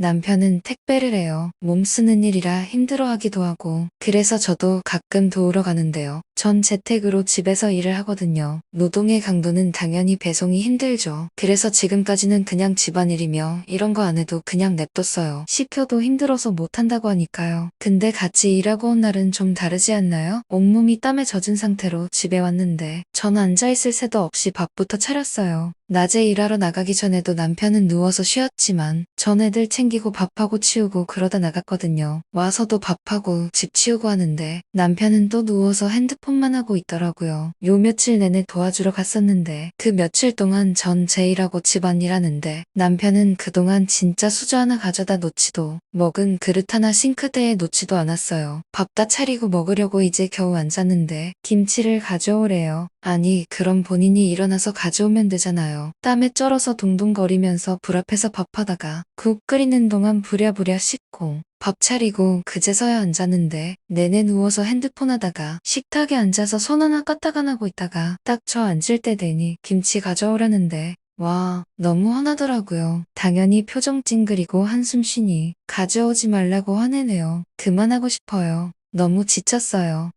남편은 택배를 해요. 몸 쓰는 일이라 힘들어하기도 하고 그래서 저도 가끔 도우러 가는데요. 전 재택으로 집에서 일을 하거든요. 노동의 강도는 당연히 배송이 힘들죠. 그래서 지금까지는 그냥 집안일이며 이런 거 안 해도 그냥 냅뒀어요. 시켜도 힘들어서 못한다고 하니까요. 근데 같이 일하고 온 날은 좀 다르지 않나요? 온몸이 땀에 젖은 상태로 집에 왔는데 전 앉아있을 새도 없이 밥부터 차렸어요. 낮에 일하러 나가기 전에도 남편은 누워서 쉬었지만 전 애들 챙기고 밥하고 치우고 그러다 나갔거든요. 와서도 밥하고 집 치우고 하는데 남편은 또 누워서 핸드폰 만 하고 있더라고요. 요 며칠 내내 도와주러 갔었는데 그 며칠 동안 전 제 일하고 집안일 하는데 남편은 그동안 진짜 수저 하나 가져다 놓지도 먹은 그릇 하나 싱크대에 놓지도 않았어요. 밥 다 차리고 먹으려고 이제 겨우 앉았는데 김치를 가져오래요. 아니 그럼 본인이 일어나서 가져오면 되잖아요. 땀에 쩔어서 동동거리면서 불 앞에서 밥하다가 국 끓이는 동안 부랴부랴 씻고 밥 차리고 그제서야 앉았는데 내내 누워서 핸드폰 하다가 식탁에 앉아서 손 하나 까딱 안 하고 있다가 딱 저 앉을 때 되니 김치 가져오라는데 와, 너무 화나더라고요. 당연히 표정 찡그리고 한숨 쉬니 가져오지 말라고 화내네요. 그만하고 싶어요. 너무 지쳤어요.